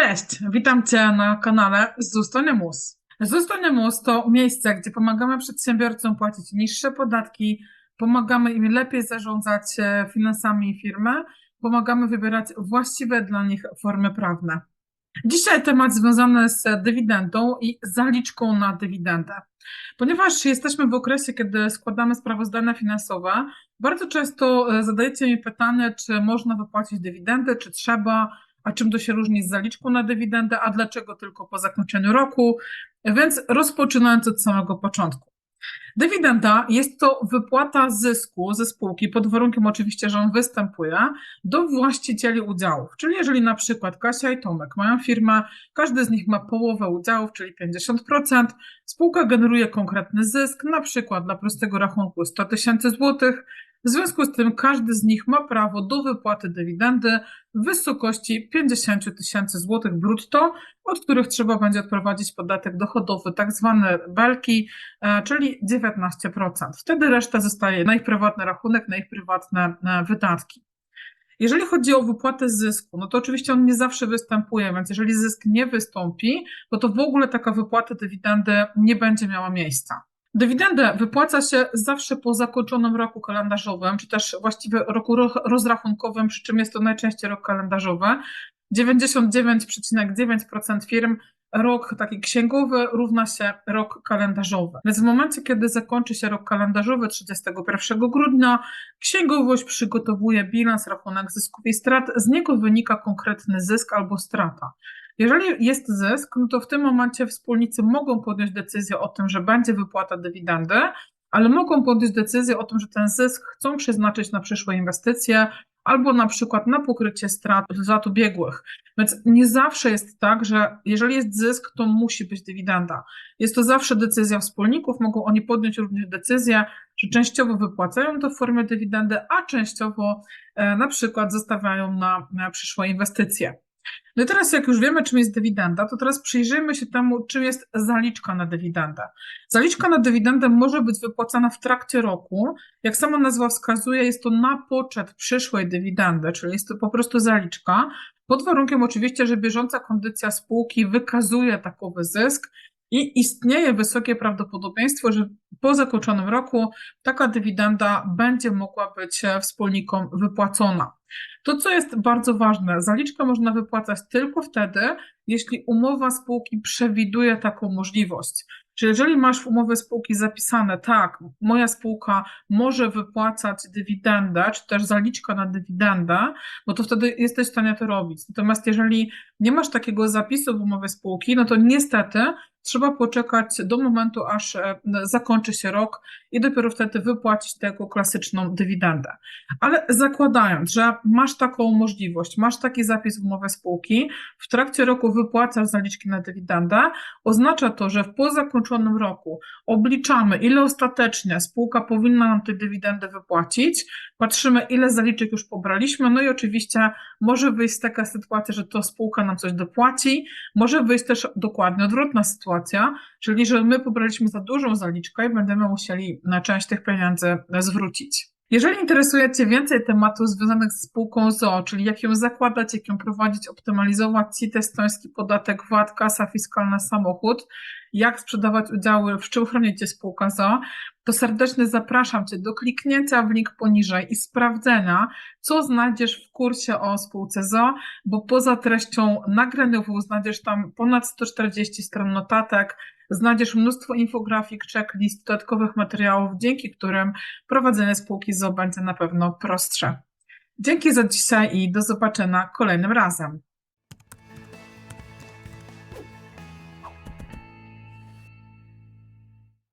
Cześć, witam Cię na kanale Zustonimus. Zustonimus to miejsce, gdzie pomagamy przedsiębiorcom płacić niższe podatki, pomagamy im lepiej zarządzać e, finansami firmy, pomagamy wybierać właściwe dla nich formy prawne. Dzisiaj temat związany z dywidendą i zaliczką na dywidendę. Ponieważ jesteśmy w okresie, kiedy składamy sprawozdania finansowe, bardzo często e, zadajecie mi pytanie, czy można wypłacić dywidendę, czy trzeba, a czym to się różni z zaliczką na dywidendę, a dlaczego tylko po zakończeniu roku. Więc rozpoczynając od samego początku. Dywidenda jest to wypłata zysku ze spółki, pod warunkiem oczywiście, że on występuje, do właścicieli udziałów. Czyli jeżeli na przykład Kasia i Tomek mają firmę, każdy z nich ma połowę udziałów, czyli 50%, spółka generuje konkretny zysk, na przykład dla prostego rachunku 100 tysięcy złotych, w związku z tym każdy z nich ma prawo do wypłaty dywidendy w wysokości 50 tysięcy złotych brutto, od których trzeba będzie odprowadzić podatek dochodowy, tak zwany belki, e, czyli 19%. Wtedy reszta zostaje na ich prywatny rachunek, na ich prywatne e, wydatki. Jeżeli chodzi o wypłatę zysku, no to oczywiście on nie zawsze występuje, więc jeżeli zysk nie wystąpi, no to w ogóle taka wypłata dywidendy nie będzie miała miejsca. Dywidendę wypłaca się zawsze po zakończonym roku kalendarzowym, czy też właściwie roku rozrachunkowym, przy czym jest to najczęściej rok kalendarzowy. 99,9% firm rok taki księgowy równa się rok kalendarzowy. Więc w momencie, kiedy zakończy się rok kalendarzowy 31 grudnia, księgowość przygotowuje bilans, rachunek zysków i strat, z niego wynika konkretny zysk albo strata. Jeżeli jest zysk, no to w tym momencie wspólnicy mogą podjąć decyzję o tym, że będzie wypłata dywidendy, ale mogą podjąć decyzję o tym, że ten zysk chcą przeznaczyć na przyszłe inwestycje albo na przykład na pokrycie strat lat ubiegłych. Więc nie zawsze jest tak, że jeżeli jest zysk, to musi być dywidenda. Jest to zawsze decyzja wspólników, mogą oni podjąć również decyzję, że częściowo wypłacają to w formie dywidendy, a częściowo e, na przykład zostawiają na, na przyszłe inwestycje. No i teraz, jak już wiemy, czym jest dywidenda, to teraz przyjrzyjmy się temu, czym jest zaliczka na dywidendę. Zaliczka na dywidendę może być wypłacana w trakcie roku. Jak sama nazwa wskazuje, jest to na poczet przyszłej dywidendy, czyli jest to po prostu zaliczka, pod warunkiem oczywiście, że bieżąca kondycja spółki wykazuje takowy zysk i istnieje wysokie prawdopodobieństwo, że po zakończonym roku taka dywidenda będzie mogła być wspólnikom wypłacona. To, co jest bardzo ważne, zaliczkę można wypłacać tylko wtedy, jeśli umowa spółki przewiduje taką możliwość. Czyli jeżeli masz w umowie spółki zapisane, tak, moja spółka może wypłacać dywidendę, czy też zaliczkę na dywidendę, no to wtedy jesteś w stanie to robić. Natomiast jeżeli nie masz takiego zapisu w umowie spółki, no to niestety trzeba poczekać do momentu, aż e, zakończy się rok i dopiero wtedy wypłacić taką klasyczną dywidendę. Ale zakładając, że masz taką możliwość, masz taki zapis w umowie spółki, w trakcie roku wypłacasz zaliczki na dywidendę, oznacza to, że w po zakończonym roku obliczamy, ile ostatecznie spółka powinna nam tej dywidendy wypłacić, patrzymy, ile zaliczek już pobraliśmy, no i oczywiście może wyjść taka sytuacja, że to spółka nam coś dopłaci, może wyjść też dokładnie odwrotna sytuacja, czyli że my pobraliśmy za dużą zaliczkę i będziemy musieli na część tych pieniędzy zwrócić. Jeżeli interesuje Cię więcej tematów związanych z spółką ZO, czyli jak ją zakładać, jak ją prowadzić, optymalizować CIT, estoński podatek VAT, kasa fiskalna, samochód, jak sprzedawać udziały, w czym chronicie spółka ZO, to serdecznie zapraszam Cię do kliknięcia w link poniżej i sprawdzenia, co znajdziesz w kursie o spółce ZO, bo poza treścią nagraniową znajdziesz tam ponad 140 stron notatek, znajdziesz mnóstwo infografik, checklist, dodatkowych materiałów, dzięki którym prowadzenie spółki ZO będzie na pewno prostsze. Dzięki za dzisiaj i do zobaczenia kolejnym razem.